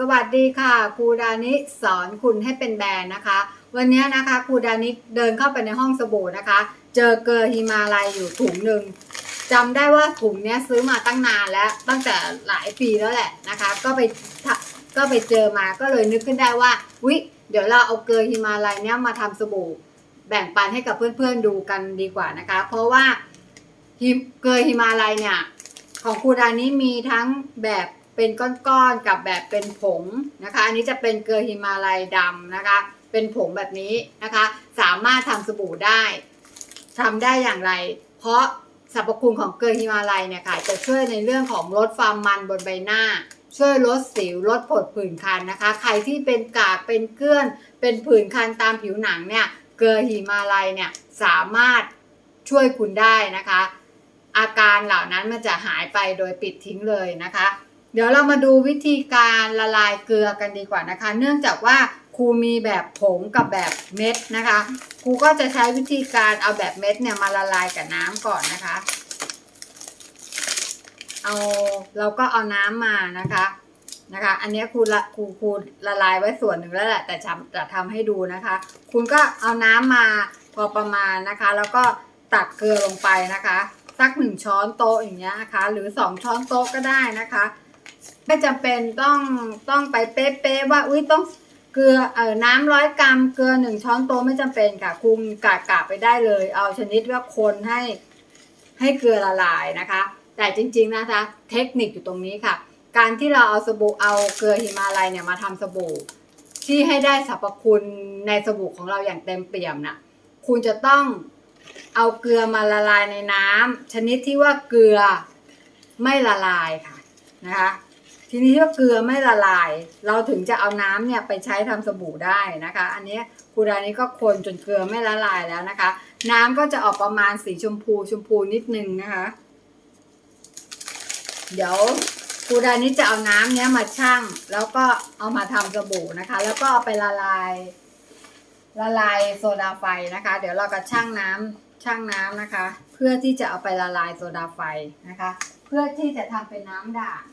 สวัสดีค่ะครูดานิสอนคุณให้เป็นแบรนด์นะคะ วันนี้นะคะครูดานิเดินเข้าไปในห้องสบู่นะคะ เจอเกลือฮิมาลัยอยู่ถุงหนึ่งจำได้ว่าถุงนี้ซื้อมาตั้งนานแล้วตั้งแต่หลายปีแล้วแหละนะคะ ก็ไปก็ไปเจอมาก็เลยนึกขึ้นได้ว่าวิเดี๋ยวเราเอาเกลือฮิมาลัยเนี้ยมาทำสบู่แบ่งปันให้กับเพื่อนๆดูกันดีกว่านะคะ เพราะว่าเกลือฮิมาลัยเนี่ยของครูดานี้มีทั้งแบบ เป็นก้อนๆกับแบบเป็นผงนะคะ อันนี้จะเป็นเกลือฮิมาลัยดำนะคะ เป็นผงแบบนี้นะคะ สามารถทำสบู่ได้ทำได้อย่างไร เพราะสรรพคุณของเกลือฮิมาลัยเนี่ยค่ะ จะช่วยในเรื่องของลดความมันบนใบหน้า ช่วยลดสิวลดผดผื่นคันนะคะ ใครที่เป็นกากเป็นเกลื่อน เป็นผื่นคันตามผิวหนังเนี่ยเกลือฮิมาลัยเนี่ยสามารถช่วยคุณได้นะคะ อาการเหล่านั้นมันจะหายไปโดยปิดทิ้งเลยนะคะ เดี๋ยวเรามาดูวิธีการละลายเกลือกันดีกว่านะคะ เนื่องจากว่าครูมีแบบผงกับแบบเม็ดนะคะครูก็จะใช้วิธีการเอาแบบเม็ดเนี่ยมาละลายกับน้ำก่อนนะคะ เอาเราก็เอาน้ำมานะคะนะคะ อันนี้ครูละครูครูละลายไว้ส่วนหนึ่งแล้วแหละแต่จะจะทำให้ดูนะคะ คุณก็เอาน้ำมาพอประมาณนะคะ แล้วก็ตักเกลือลงไปนะคะ สักหนึ่งช้อนโต๊ะอย่างเงี้ยนะคะ หรือสองช้อนโต๊ะก็ได้นะคะ ไม่จำเป็นต้องต้องไปเป๊ะๆว่าอุ้ยต้องเกลือเอ่อน้ำร้อยกรัมเกลือหนึ่งช้อนโต๊ะไม่จำเป็นค่ะคุมกะกะไปได้เลย เอาชนิดว่าคนให้ให้เกลือละลายนะคะ แต่จริงๆนะคะเทคนิคอยู่ตรงนี้ค่ะ การที่เราเอาสบู่เอาเกลือฮิมาลัยเนี่ยมาทำสบู่ ที่ให้ได้สรรพคุณในสบู่ของเราอย่างเต็มเปี่ยมน่ะคุณจะต้องเอาเกลือมาละลายในน้ำชนิดที่ว่าเกลือไม่ละลายค่ะนะคะ ทีนี้ถ้าเกลือไม่ละลาย เราถึงจะเอาน้ำเนี่ยไปใช้ทำสบู่ได้นะคะ อันนี้ครูดานี้ก็คนจนเกลือไม่ละลายแล้วนะคะ น้ำก็จะออกประมาณสีชมพูชมพูนิดนึงนะคะ เดี๋ยวครูดานี้จะเอาน้ำเนี้ยมาชั่ง แล้วก็เอามาทำสบู่นะคะ แล้วก็เอาไปละลาย ละลายโซดาไฟนะคะ เดี๋ยวเราก็ชั่งน้ำชั่งน้ำนะคะ เพื่อที่จะเอาไปละลายโซดาไฟนะคะ เพื่อที่จะทำเป็นน้ำด่าง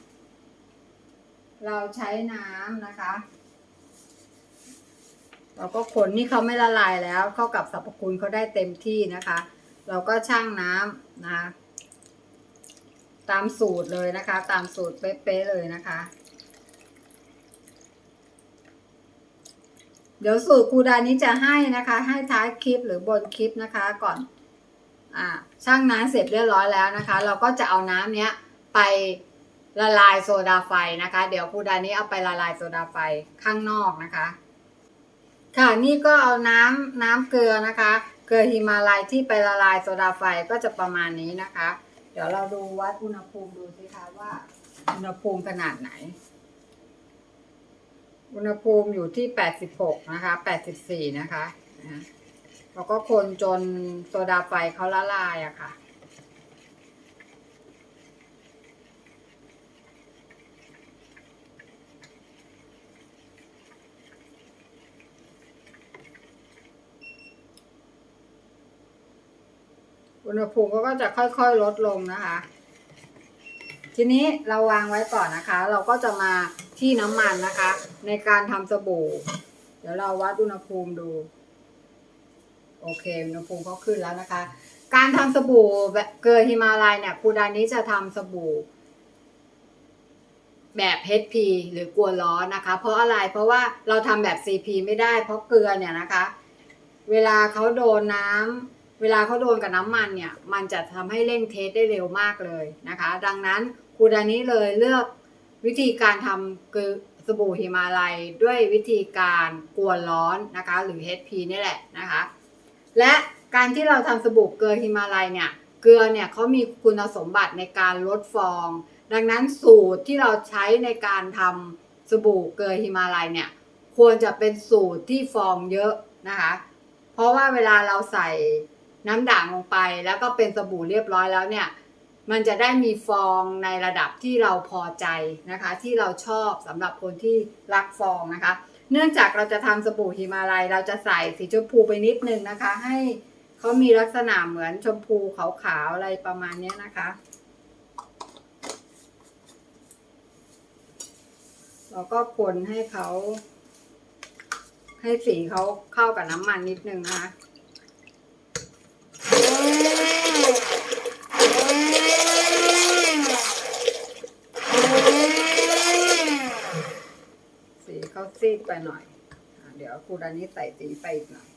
เราใช้น้ำนะคะ เราก็คนนี่เขาไม่ละลายแล้ว เข้ากับสรรพคุณเขาได้เต็มที่นะคะ เราก็ชั่งน้ำนะคะตามสูตรเลยนะคะ ตามสูตรเป๊ะๆเลยนะคะ เดี๋ยวสูตรครูดานี้จะให้นะคะ ให้ท้ายคลิปหรือบนคลิปนะคะก่อนอ่าช่างน้ำเสร็จเรียบร้อยแล้วนะคะ เราก็จะเอาน้ำเนี้ยไป ละลายโซดาไฟนะคะ เดี๋ยวครูดานี้เอาไปละลายโซดาไฟข้างนอกนะคะ ค่ะนี่ก็เอาน้ำน้ำเกลือนะคะ เกลือฮิมาลัยที่ไปละลายโซดาไฟก็จะประมาณนี้นะคะ เดี๋ยวเราดูวัดอุณหภูมิดูสิคะว่า อุณหภูมิขนาดไหน อุณหภูมิอยู่ที่86นะคะ84นะคะนะแล้วก็คนจนโซดาไฟเขาละลายอะค่ะ อุณหภูมิก็จะค่อยๆลดลงนะคะ ทีนี้เราวางไว้ก่อนนะคะ เราก็จะมาที่น้ำมันนะคะ ในการทำสบู่ เดี๋ยวเราวัดอุณหภูมิดู โอเคอุณหภูมิก็ขึ้นแล้วนะคะ การทำสบู่แบบเกลือฮิมาลัยเนี่ยครูดานี้จะทำสบู่แบบ HP หรือกลัวร้อนนะคะ เพราะอะไรเพราะว่าเราทำแบบ CP ไม่ได้ เพราะเกลือเนี่ยนะคะ เวลาเขาโดนน้ำ เวลาเขาโดนกับน้ำมันเนี่ยมันจะทำให้เร่งเทสได้เร็วมากเลยนะคะ ดังนั้นครูดานี้เลยเลือกวิธีการทำคือสบู่ฮิมาลัยด้วยวิธีการกวนร้อนนะคะ หรือ HP นี่แหละนะคะ และการที่เราทำสบู่เกลือฮิมาลัยเนี่ยเกลือเนี่ยเขามีคุณสมบัติในการลดฟอง ดังนั้นสูตรที่เราใช้ในการทำสบู่เกลือฮิมาลัยเนี่ยควรจะเป็นสูตรที่ฟองเยอะนะคะ เพราะว่าเวลาเราใส่ น้ำด่างลงไปแล้วก็เป็นสบู่เรียบร้อยแล้วเนี่ย มันจะได้มีฟองในระดับที่เราพอใจนะคะ ที่เราชอบสำหรับคนที่รักฟองนะคะ เนื่องจากเราจะทำสบู่ฮิมาลัย เราจะใส่สีชมพูไปนิดนึงนะคะ ให้เขามีลักษณะเหมือนชมพูขาวๆอะไรประมาณนี้นะคะเราก็คนให้เขา ให้สีเขาเข้ากับน้ำมันนิดนึงนะคะ สีเขาซีดไปหน่อยอเดี๋ยวครูดานี้ใส่สีไปอีกหน่อย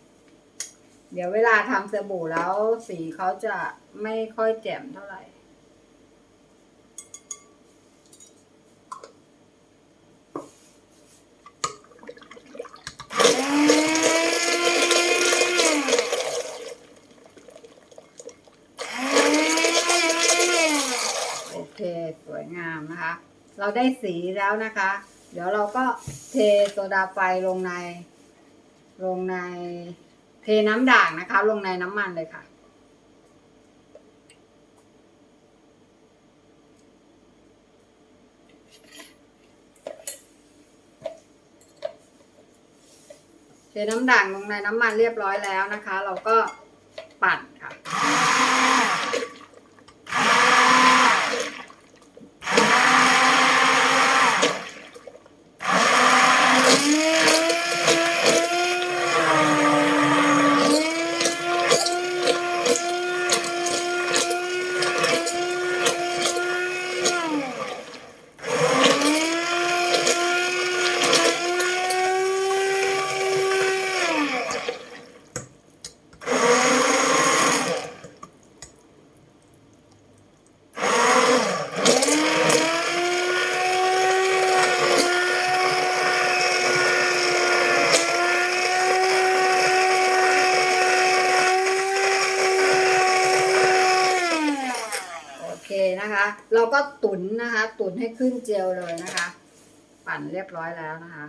เดี๋ยวเวลาทำสบู่แล้วสีเขาจะไม่ค่อยแจ่มเท่าไหร่ โอเค สวยงามนะคะ เราได้สีแล้วนะคะ เดี๋ยวเราก็เทโซดาไฟลงใน ลงในเทน้ำด่างนะคะ ลงในน้ำมันเลยค่ะ เทน้ำด่างลงในน้ำมันเรียบร้อยแล้วนะคะ เราก็ปั่นค่ะ ก็ตุ๋นนะคะ ตุ๋นให้ขึ้นเจลเลยนะคะ ปั่นเรียบร้อยแล้วนะคะ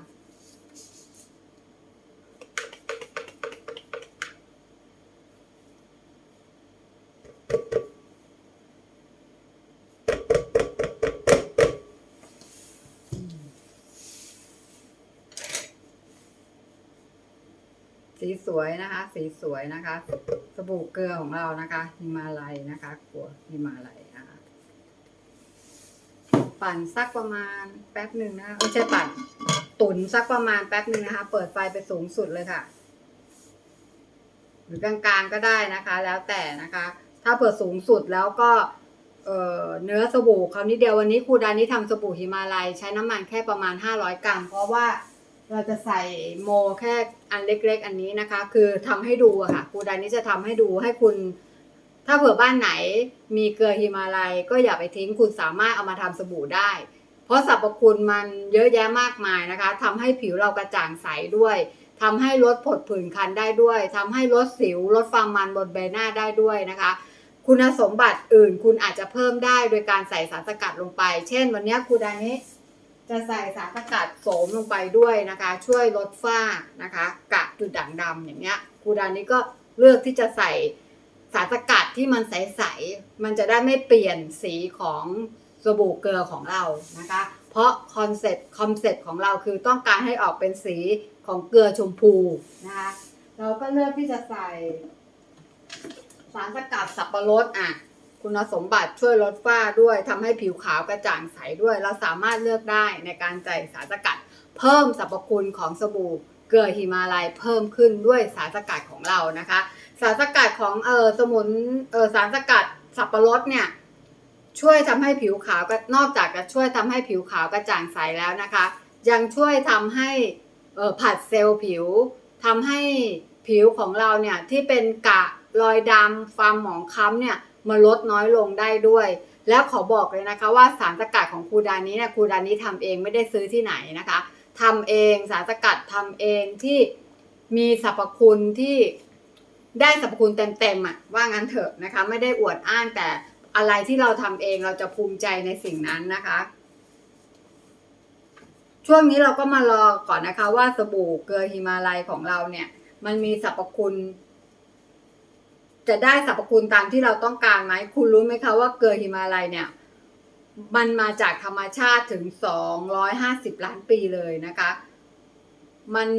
สีสวยนะคะ สีสวยนะคะ สบู่เกลือของเรานะคะฮิมาลัยนะคะกัวฮิมาลัย ปั่นสักประมาณแป๊บหนึ่งนะคะไม่ใช่ปั่นตุ๋นสักประมาณแป๊บหนึ่งนะคะ เปิดไฟไปสูงสุดเลยค่ะ หรือกลางๆก็ได้นะคะ แล้วแต่นะคะ ถ้าเปิดสูงสุดแล้วก็เเนื้อสบู่คราวนี้เดียววันนี้ครูดานี่ทำสบู่ฮิมาลัย ใช้น้ำมันแค่ประมาณ 500 กรัม เพราะว่าเราจะใส่โมแค่อันเล็ก ๆ อันนี้นะคะ คือทำให้ดูค่ะครูดานี่จะทำให้ดูให้คุณ ถ้าเผื่อบ้านไหนมีเกลือฮิมาลัยก็อย่าไปทิ้งคุณสามารถเอามาทำสบู่ได้ เพราะสรรพคุณมันเยอะแยะมากมายนะคะทำให้ผิวเรากระจ่างใสด้วยทำให้ลดผดผื่นคันได้ด้วยทำให้ลดสิวลดความมันบนใบหน้าได้ด้วยนะคะ คุณสมบัติอื่นคุณอาจจะเพิ่มได้โดยการใส่สารสกัดลงไป เช่น วันนี้ครูดานิจะใส่สารสกัดโสมลงไปด้วยนะคะ ช่วยลดฝ้านะคะกะจุดด่างดำอย่างเงี้ยครูดานิก็เลือกที่จะใส่ สารสกัดที่มันใสๆ มันจะได้ไม่เปลี่ยนสีของสบู่เกลือของเรานะคะ เพราะคอนเซ็ปต์คอนเซ็ปต์ของเราคือต้องการให้ออกเป็นสีของเกลือชมพูนะคะ เราก็เลือกที่จะใส่ สารสกัดสับปะรดอะ คุณสมบัติช่วยลดฝ้าด้วยทำให้ผิวขาวกระจ่างใสด้วย เราสามารถเลือกได้ในการใส่สารสกัดเพิ่มสรรพคุณของสบู่เกลือฮิมาลัยเพิ่มขึ้นด้วยสารสกัดของเรานะคะ สารสกัดของเออสมุนเออสารสกัดสับปะรดเนี่ยช่วยทำให้ผิวขาวก็นอกจากจะช่วยทำให้ผิวขาวกระจ่างใสแล้วนะคะ ยังช่วยทำให้เออผัดเซลล์ผิวทำให้ผิวของเราเนี่ยที่เป็นกระรอยดำความหมองคล้ำเนี่ยมาลดน้อยลงได้ด้วย แล้วขอบอกเลยนะคะว่าสารสกัดของครูดานี้เนี่ยครูดานี้ทำเองไม่ได้ซื้อที่ไหนนะคะทำเองสารสกัดทำเองที่มีสรรพคุณที่ ได้สรรพคุณเต็มๆอะว่างั้นเถอะนะคะ ไม่ได้อวดอ้างแต่อะไรที่เราทำเองเราจะภูมิใจในสิ่งนั้นนะคะ ช่วงนี้เราก็มารอก่อนนะคะ ว่าสบู่เกลือฮิมาลัยของเราเนี่ย มันมีสรรพคุณ จะได้สรรพคุณตามที่เราต้องการไหมคุณรู้ไหมคะว่าเกลือฮิมาลัยเนี่ย มันมาจากธรรมชาติถึง 250 ล้านปีเลยนะคะ มัน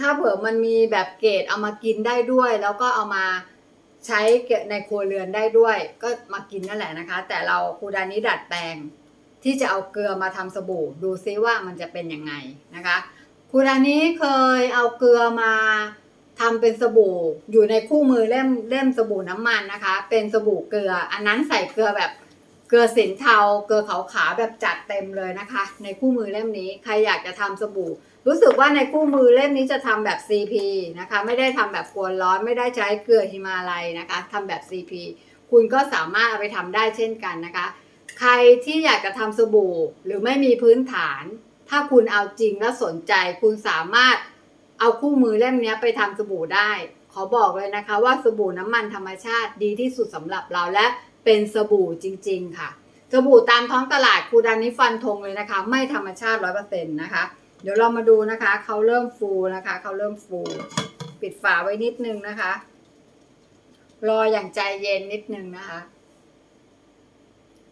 ถ้าเผื่อมันมีแบบเกรดเอามากินได้ด้วย แล้วก็เอามาใช้ในครัวเรือนได้ด้วย ก็มากินนั่นแหละนะคะ แต่เราครูดานี้ดัดแปลง ที่จะเอาเกลือมาทำสบู่ ดูซิว่ามันจะเป็นยังไงนะคะคุณอันนี้เคยเอาเกลือมาทำเป็นสบู่อยู่ในคู่มือเล่มเล่มสบู่น้ำมันนะคะ เป็นสบู่เกลือ อันนั้นใส่เกลือแบบเกลือสินเทาเกลือขาวขาวแบบจัดเต็มเลยนะคะ ในคู่มือเล่มนี้ใครอยากจะทำสบู่ รู้สึกว่าในคู่มือเล่มนี้จะทำแบบ CP นะคะ ไม่ได้ทำแบบกวนร้อนไม่ได้ใช้เกลือฮิมาลัยนะคะทำแบบ CP คุณก็สามารถเอาไปทำได้เช่นกันนะคะ ใครที่อยากจะทำสบู่หรือไม่มีพื้นฐาน ถ้าคุณเอาจริงและสนใจ คุณสามารถเอาคู่มือเล่มนี้ไปทำสบู่ได้ ขอบอกเลยนะคะว่าสบู่น้ำมันธรรมชาติดีที่สุดสำหรับเราและเป็นสบู่จริง ๆ ค่ะ สบู่ตามท้องตลาดครูดานิฟันธงเลยนะคะ ไม่ธรรมชาติร้อยเปอร์เซ็นต์นะคะ เดี๋ยวเรามาดูนะคะเขาเริ่มฟูนะคะเขาเริ่มฟู ปิดฝาไว้นิดนึงนะคะ รออย่างใจเย็นนิดนึงนะคะ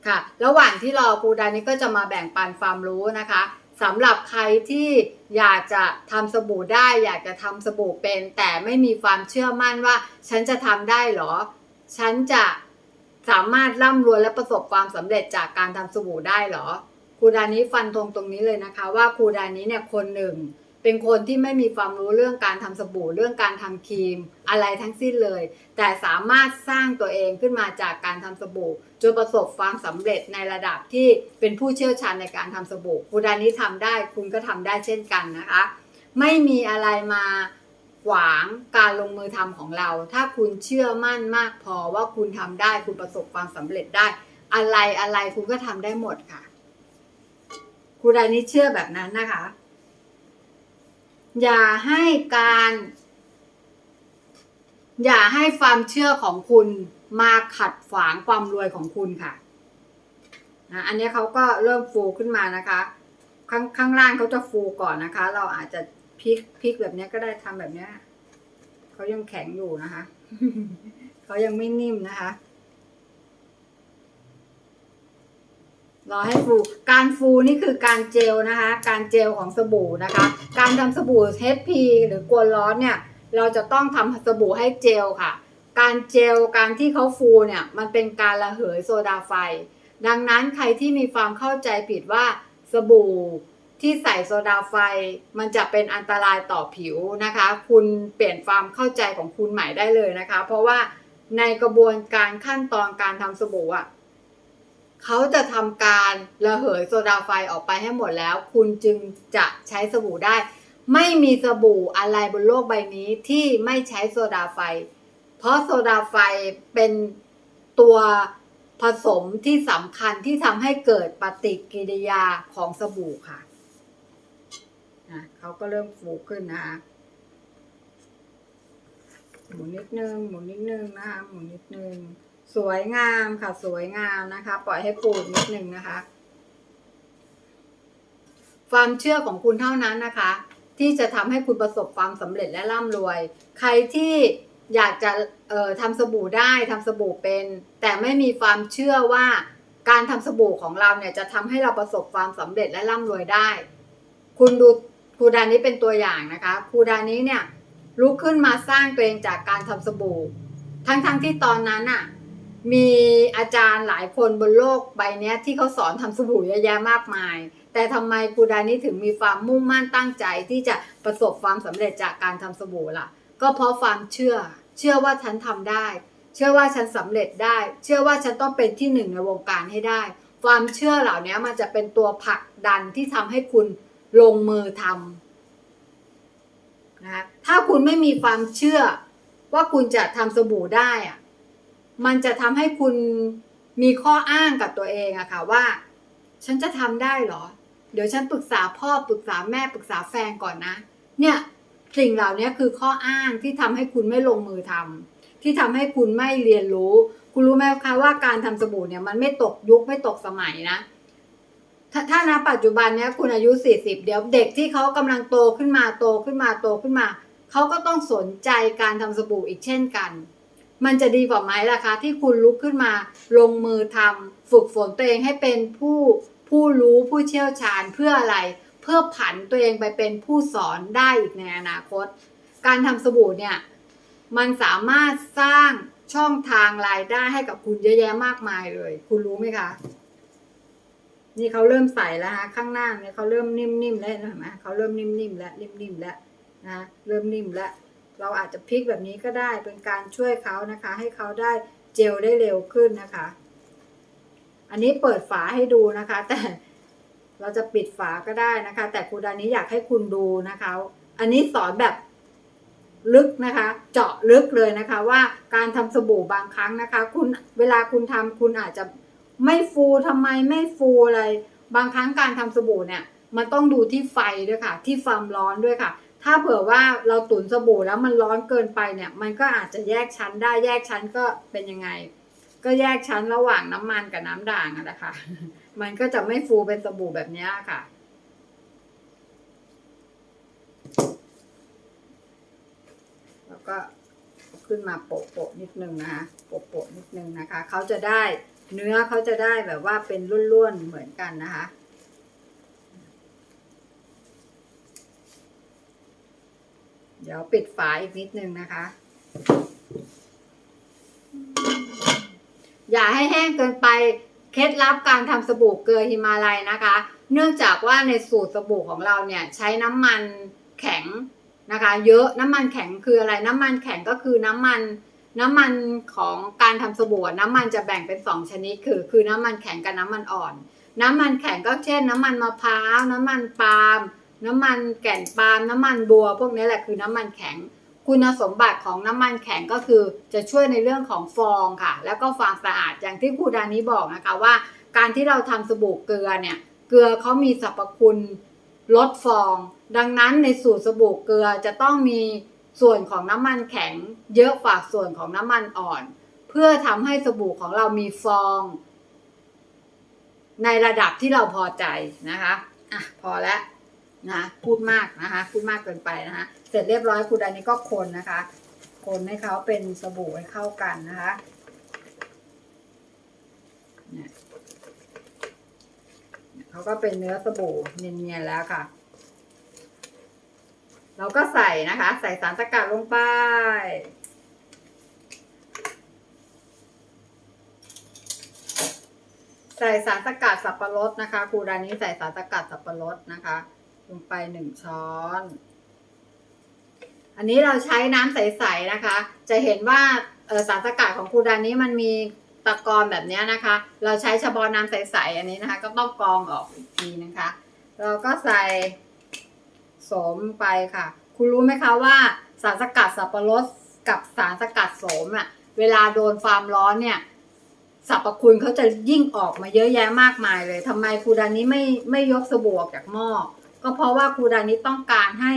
ค่ะ ระหว่างที่รอครูดานี้ก็จะมาแบ่งปันความรู้นะคะสำหรับใครที่อยากจะทำสบู่ได้ อยากจะทำสบู่เป็น แต่ไม่มีความเชื่อมั่นว่า ฉันจะทำได้หรอ ฉันจะสามารถร่ำรวยและประสบความสำเร็จจากการทำสบู่ได้หรอ รูดานี้ฟันธงตรงนี้เลยนะคะ ว่าครูดานี้เนี่ยคนหนึ่ง เป็นคนที่ไม่มีความรู้เรื่องการทำสบู่เรื่องการทำครีมอะไรทั้งสิ้นเลย แต่สามารถสร้างตัวเองขึ้นมาจากการทำสบู่จนประสบความสำเร็จในระดับที่เป็นผู้เชี่ยวชาญในการทำสบู่ครูดานี้ทำได้คุณก็ทำได้เช่นกันนะคะ ไม่มีอะไรมาขวางการลงมือทำของเรา ถ้าคุณเชื่อมั่นมากพอว่าคุณทำได้คุณประสบความสำเร็จได้ อะไรอะไรคุณก็ทำได้หมดค่ะ ครูดานี้เชื่อแบบนั้นนะคะ อย่าให้การ อย่าให้ความเชื่อของคุณมาขัดฝางความรวยของคุณค่ะนะอันนี้เขาก็เริ่มฟูขึ้นมานะคะ ข้างข้างล่างเขาจะฟูก่อนนะคะ เราอาจจะพลิกพลิกแบบนี้ก็ได้ทำแบบนี้เขายังแข็งอยู่นะคะ เขายังไม่นิ่มนะคะ รอให้ฟู การฟูนี่คือการเจลนะคะ การเจลของสบู่นะคะ การทำสบู่เทปพีหรือกวนร้อนเนี่ย เราจะต้องทำสบู่ให้เจลค่ะ การเจลการที่เขาฟูเนี่ย มันเป็นการระเหยโซดาไฟ ดังนั้นใครที่มีความเข้าใจผิดว่าสบู่ที่ใส่โซดาไฟ มันจะเป็นอันตรายต่อผิวนะคะ คุณเปลี่ยนความเข้าใจของคุณใหม่ได้เลยนะคะ เพราะว่าในกระบวนการขั้นตอนการทำสบู่อะ เขาจะทำการระเหยโซดาไฟออกไปให้หมดแล้ว คุณจึงจะใช้สบู่ได้ ไม่มีสบู่อะไรบนโลกใบนี้ที่ไม่ใช้โซดาไฟ เพราะโซดาไฟเป็นตัวผสมที่สำคัญที่ทำให้เกิดปฏิกิริยาของสบู่ค่ะนะเขาก็เริ่มฟูขึ้นนะคะหมุนนิดนึงหมุนนิดนึงนะคะหมุนนิดนึง สวยงามค่ะสวยงามนะคะ ปล่อยให้ปูดนิดนึงนะคะ ความเชื่อของคุณเท่านั้นนะคะ ที่จะทำให้คุณประสบความสำเร็จและร่ำรวย ใครที่อยากจะทำสบู่ได้ทำสบู่เป็น แต่ไม่มีความเชื่อว่าการทำสบู่ของเราเนี่ยจะทำให้เราประสบความสำเร็จและร่ำรวยได้ คุณดูครูดานี้เป็นตัวอย่างนะคะครูดานี้เนี่ยลุกขึ้นมาสร้างตัวเองจากการทำสบู่ ทั้งๆทที่ตอนนั้นอะ มีอาจารย์หลายคนบนโลกใบนี้ที่เขาสอนทำสบู่เยอะแยะมากมาย แต่ทำไมครูดานี้ถึงมีความมุ่งมั่นตั้งใจที่จะประสบความสำเร็จจากการทำสบู่ล่ะ ก็เพราะความเชื่อ เชื่อว่าฉันทำได้ เชื่อว่าฉันสำเร็จได้ เชื่อว่าฉันต้องเป็นที่หนึ่งในวงการให้ได้ ความเชื่อเหล่านี้มันจะเป็นตัวผลักดันที่ทำให้คุณลงมือทำนะถ้าคุณไม่มีความเชื่อว่าคุณจะทำสบู่ได้อะ มันจะทำให้คุณมีข้ออ้างกับตัวเองอะค่ะว่า ฉันจะทำได้เหรอ เดี๋ยวฉันปรึกษาพ่อปรึกษาแม่ปรึกษาแฟนก่อนนะ เนี่ยสิ่งเหล่านี้คือข้ออ้างที่ทำให้คุณไม่ลงมือทำที่ทำให้คุณไม่เรียนรู้ คุณรู้ไหมคะว่าการทำสบู่เนี่ยมันไม่ตกยุคไม่ตกสมัยนะถ้าถ้าณปัจจุบันเนี้ยคุณอายุ 40 เดี๋ยวเด็กที่เขากำลังโตขึ้นมาโตขึ้นมาโตขึ้นมา เขาก็ต้องสนใจการทำสบู่อีกเช่นกัน มันจะดีกว่าไหมล่ะคะ ที่คุณลุกขึ้นมาลงมือทำฝึกฝนตัวเองให้เป็นผู้ผู้รู้ผู้เชี่ยวชาญเพื่ออะไร เพื่อผันตัวเองไปเป็นผู้สอนได้อีกในอนาคต การทำสบู่เนี่ยมันสามารถสร้างช่องทางรายได้ให้กับคุณเยอะแยะมากมายเลย คุณรู้ไหมคะ นี่เขาเริ่มใส่แล้วฮะข้างหน้าเนี่ยเขาเริ่มนิ่มๆแล้วเห็นไหมเขาเริ่มนิ่มๆแล้วนิ่มๆแล้วนะเริ่มนิ่มแล้ว เราอาจจะพลิกแบบนี้ก็ได้เป็นการช่วยเขานะคะ ให้เขาได้เจลได้เร็วขึ้นนะคะ อันนี้เปิดฝาให้ดูนะคะ แต่เราจะปิดฝาก็ได้นะคะ แต่ครูดานี้อยากให้คุณดูนะคะ อันนี้สอนแบบลึกนะคะ เจาะลึกเลยนะคะ ว่าการทำสบู่บางครั้งนะคะ คุณเวลาคุณทำคุณอาจจะไม่ฟูทำไมไม่ฟูอะไร บางครั้งการทำสบู่เนี่ย มันต้องดูที่ไฟด้วยค่ะ ที่ความร้อนด้วยค่ะ ถ้าเผื่อว่าเราตุ๋นสบู่แล้วมันร้อนเกินไปเนี่ย มันก็อาจจะแยกชั้นได้แยกชั้นก็เป็นยังไง ก็แยกชั้นระหว่างน้ำมันกับน้ำด่างอะนะคะ มันก็จะไม่ฟูเป็นสบู่แบบนี้ค่ะแล้วก็ขึ้นมาโปะโปะนิดนึงนะคะโปะโปะนิดนึงนะคะเขาจะได้เนื้อเขาจะได้แบบว่าเป็นร่วนๆเหมือนกันนะคะ เดี๋ยวปิดฝาอีกนิดนึงนะคะ อย่าให้แห้งเกินไป เคล็ดลับการทำสบู่เกลือฮิมาลัยนะคะ เนื่องจากว่าในสูตรสบู่ของเราเนี่ยใช้น้ำมันแข็งนะคะ เยอะน้ำมันแข็งคืออะไร น้ำมันแข็งก็คือน้ำมันน้ำมันของการทำสบู่น้ำมันจะแบ่งเป็นสองชนิดคือ คือน้ำมันแข็งกับน้ำมันอ่อน น้ำมันแข็งก็เช่น น้ำมันมะพร้าวน้ำมันปาล์ม น้ำมันแก่นปาล์มน้ำมันบัว พวกนี้แหละคือน้ำมันแข็ง คุณสมบัติของน้ำมันแข็งก็คือ จะช่วยในเรื่องของฟองค่ะ แล้วก็ความสะอาดอย่างที่ครูดานี้บอกนะคะว่า การที่เราทำสบู่เกลือเนี่ยเกลือเขามีสรรพคุณลดฟอง ดังนั้นในสูตรสบู่เกลือจะต้องมีส่วนของน้ำมันแข็ง เยอะกว่าส่วนของน้ำมันอ่อน เพื่อทำให้สบู่ของเรามีฟอง ในระดับที่เราพอใจนะคะอะพอแล้ว นะพูดมากนะคะ พูดมากเกินไปนะคะเสร็จเรียบร้อยคุณอันนี้ก็คนนะคะ คนให้เขาเป็นสบู่ให้เข้ากันนะคะเนี่ยเขาก็เป็นเนื้อสบู่เนียนๆแล้วค่ะ เราก็ใส่นะคะ ใส่สารสกัดลงไปใส่สารสกัดสับปะรดนะคะครูดานี้ใส่สารสกัดสับปะรดนะคะ ลงไปหนึ่งช้อน อันนี้เราใช้น้ำใสๆนะคะ จะเห็นว่าสารสกัดของครูดานี้มันมีตะกอนแบบนี้นะคะ เราใช้เฉพาะน้ำใสๆอันนี้นะคะ ก็ต้องกรองออกอีกทีนะคะ เราก็ใส่โสมไปค่ะ คุณรู้ไหมคะว่าสารสกัดสับปะรดกับสารสกัดโสมอะเวลาโดนความร้อนเนี่ยสรรพคุณเขาจะยิ่งออกมาเยอะแยะมากมายเลยทำไมครูดานี้ไม่ไม่ยกสบู่ออกจากหม้อ ก็เพราะว่าครูดานี้ต้องการให้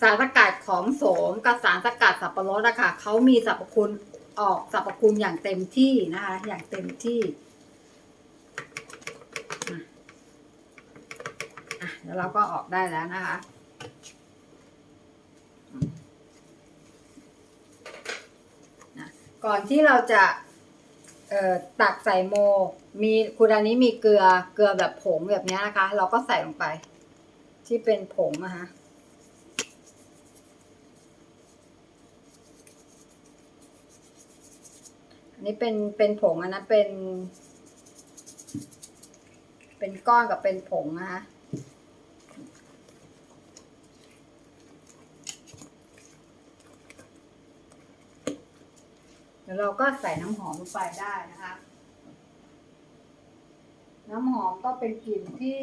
สารสกัดของโสมกับสารสกัดสับปะรดอะคะเขามีสรรพคุณออกสรรพคุณอย่างเต็มที่นะคะ อย่างเต็มที่อะแล้วเราก็ออกได้แล้วนะคะก่อนที่เราจะตักใส่โม มีคุณอันนี้มีเกลือเกลือแบบผงแบบนี้นะคะ เราก็ใส่ลงไป ที่เป็นผงนะคะอันนี้เป็นเป็นผงอันนั้นเป็น เป็นก้อนกับเป็นผงนะคะเดี๋ยวเราก็ใส่น้ำหอมลงไปได้นะคะ น้ำหอมก็เป็นกลิ่นที่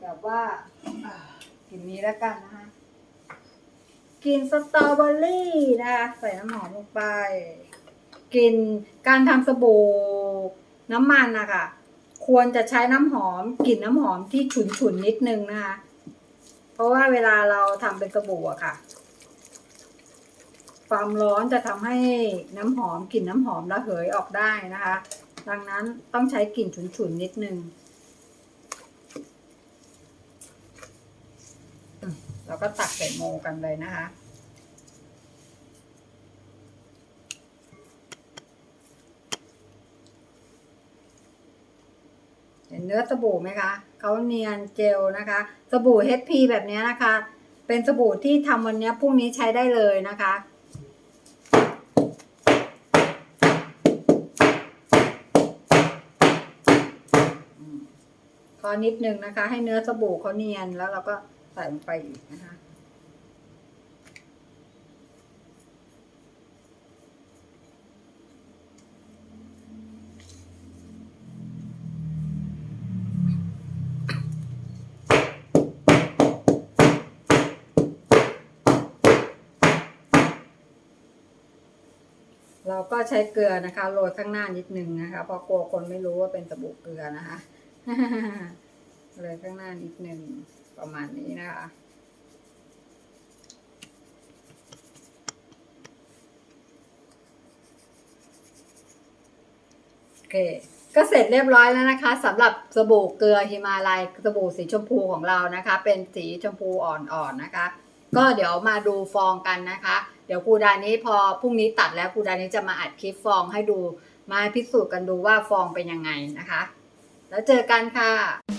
แบบว่ากลิ่นนี้แล้วกันนะคะกลิ่นสตรอเบอรี่นะคะใส่น้ำหอมลงไปกลิ่นการทำสบู่น้ำมันนะคะควรจะใช้น้ำหอมกลิ่นน้ำหอมที่ฉุนฉุนๆนิดนึงนะคะ เพราะว่าเวลาเราทำเป็นสบู่อะค่ะ ความร้อนจะทำให้น้ำหอมกลิ่นน้ำหอมระเหยออกได้นะคะ ดังนั้นต้องใช้กลิ่นฉุนๆนิดนึง อืมเราก็ตักใส่โมกันเลยนะคะ เห็นเนื้อสบู่ไหมคะเขาเนียนเจลนะคะ สบู่ HP แบบนี้นะคะ เป็นสบู่ที่ทำวันนี้พรุ่งนี้ใช้ได้เลยนะคะอืมอนิดนึงนะคะ ให้เนื้อสบู่เขาเนียนแล้วเราก็ ใส่ลงไปอีกนะคะเราก็ใช้เกลือนะคะโรยข้างหน้านิดนึงนะคะเพราะกลัวคนไม่รู้ว่าเป็นสบู่เกลือนะคะโรยข้างหน้านิดนึง ประมาณนี้นะคะ โอเค ก็เสร็จเรียบร้อยแล้วนะคะสำหรับสบู่เกลือฮิมาลัยสบู่สีชมพูของเรานะคะ เป็นสีชมพูอ่อนๆนะคะ ก็เดี๋ยวมาดูฟองกันนะคะ เดี๋ยวครูดานี้พอพรุ่งนี้ตัดแล้วครูดานี้จะมาอัดคลิปฟองให้ดูมาพิสูจน์กันดูว่าฟองเป็นยังไงนะคะ แล้วเจอกันค่ะ